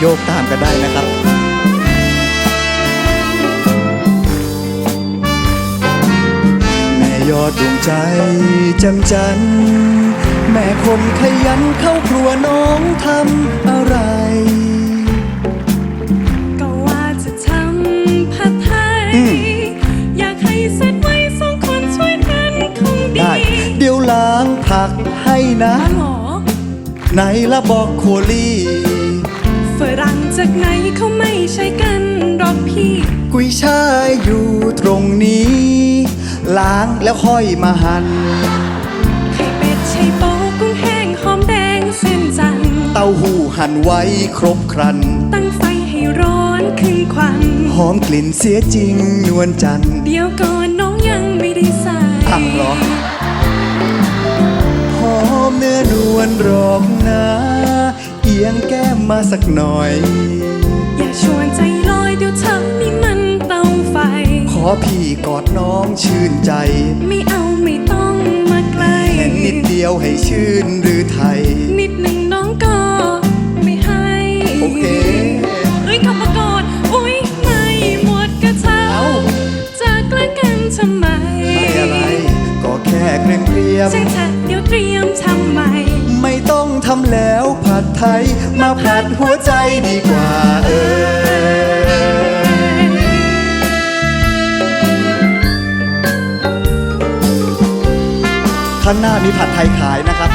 โยกตามกันได้นะครับ แม่ยอดดวงใจจำจัน แม่คนขยันเข้าครัวน้องทำอะไรก็ว่าจะทำผัดไทยอืมอยากให้เสร็จไว้สองคนช่วยกันคงดีได้เดี๋ยวล้างผักให้นะหรอไหนละบอกโคลี่ฝรั่ง จากไหนเขาไม่ใช่กันหรอกพี่ กุยช่ายอยู่ตรงนี้ ล้างแล้วค่อยมาหัน่นไข่เป็ดไชัยโป๊กุ้งแห้งหอมแดงเส้นจันทร์เต้าหู้หั่นไว้ครบครัน ตั้งไฟให้ร้อนขึ้นควันหอมกลิ่นเสียจริงนวลจันทร์เดี๋ยวก่อนน้องยังไม่ได้ใส่อะเหรอ หอมเนื้อนวลรอกนะเอี ยงแก้มมาสักหน่อย อย่าชวนใจลอยเดี๋ยวเธอนี่มันเตาไฟ ขอพี่กอดน้องชื่นใจ ไม่เอาไม่ต้องมาใกล้แค่นิดเดียวให้ชื่นหรือไทย นิดหนึ่งน้องก็ไม่ให้โอเคเอ้ยขับมากอดอุ้ยไม่หมดกระเช้าเอ้าจะแกล้งกันทำไมไม่อะไร ก็แค่เกรงเกรียมใช่ค่ะเดี๋ยวเตรียม ทำแล้วผัดไทย มาผัดหัวใจดีกว่าเออข้างหน้ามีผัดไทยขายนะครับ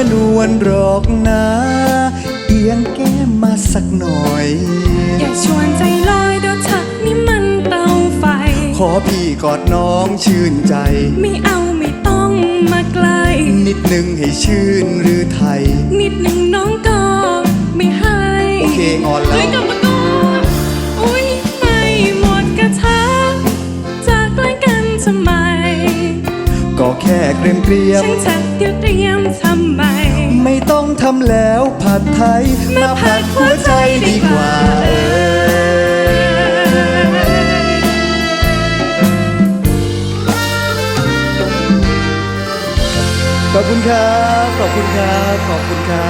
นื้อนวลรอกนะเอียงแก้มมาสักหน่อย อย่าชวนใจลอยเดี๋ยวเธอนี่มันเตาไฟ ขอพี่กอดน้องชื่นใจ ไม่เอาไม่ต้องมาใกล้นิดหนึ่งให้ชื่นหรือไทย นิดหนึ่งน้องก็ไม่ให้ โอเคงอนแล้ว ค่เกรียมเกรียม ฉันจะเดี๋ยวเตรียมทำใหม่ไม่ต้องทำแล้วผัดไทย มาผัดหัวใจดีกว่าเออขอบคุณครับ ขอบคุณครับ ขอบคุณครับ